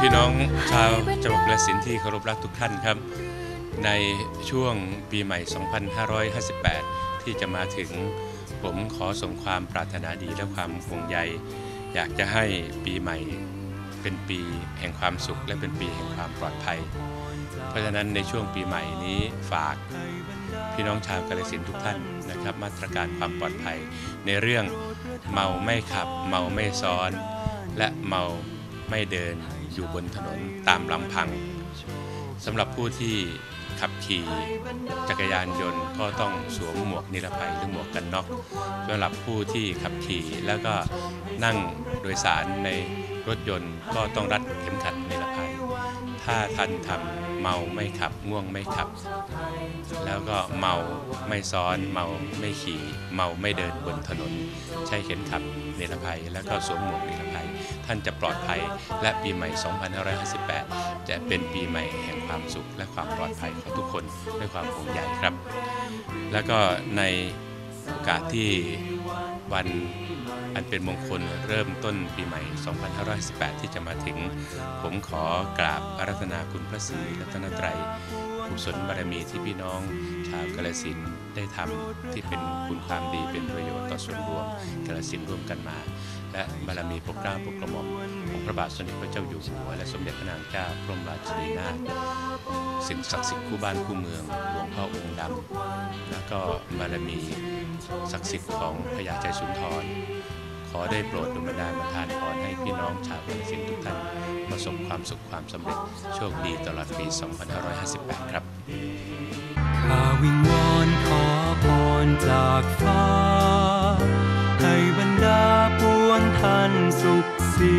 สินธุ์ที่เคารพรักทุกท่านครับ ในช่วงปีใหม่ 2558 ที่จะมาถึงผมขอส่งความปรารถนาดีและความห่วงใย อยากจะให้ปีใหม่เป็นปีแห่งความสุข และเป็นปีแห่งความปลอดภัย เพราะฉะนั้นในช่วงปีใหม่นี้ฝากพี่น้องชาวกาฬสินทุกท่านนะครับ มาตรการความปลอดภัย ในเรื่องเมาไม่ขับ เมาไม่ซ้อน และเมา ไม่เดินอยู่บนถนนตามลำพังสำหรับผู้ที่ขับขี่จักรยานยนต์ก็ต้องสวมหมวกนิรภัยหรือหมวกกันน็อกสำหรับผู้ที่ขับขี่แล้วก็นั่งโดยสารในรถยนต์ก็ต้องรัดเข็มขัดนิรภัย ถ้าท่านทำเมาไม่ขับง่วงไม่ขับ แล้วก็เมาไม่ซ้อน เมาไม่ขี่ เมาไม่เดินบนถนน ใช้เข็มขัดนิรภัย แล้วก็สวมหมวกนิรภัย ท่านจะปลอดภัยและปีใหม่ 2558 จะเป็นปีใหม่แห่งความสุขและความปลอดภัยของทุกคนด้วยความห่วงใยครับ แล้วก็ในโอกาสที่วัน อันเป็นมงคลเริ่มต้นปีใหม่ 2518 ที่จะมาถึง ผมขอกราบอารัธนาคุณพระศรีรัตนตรัยกุศลบารมีที่พี่น้องชาวกาฬสิณ์ได้ทำที่เป็นคุณความดีเป็นประโยชน์ต่อส่วนรวมกาฬสินร่วมกันมา และบารมีปกเกล้าปกกระหม่อมของพระบาทสมเด็จพระเจ้าอยู่หัวและสมเด็จพระนางเจ้าพระบรมราชินีนาถสิ่งศักดิ์สิทธิ์คู่บ้านคู่เมืองหลวงพ่อองค์ดำแล้วก็บารมีศักดิ์สิทธิ์ของพญาใจสุนทร ขอได้โปรดดุลบันดาลประทานพรให้พี่น้องชาวกาฬสินทุกท่านประสบความสุขความสำเร็จโชคดีตลอดปี 2558 ครับข้าวิงวอนขอพรจากฟ้า ให้บรรดาปวงท่านสุขสี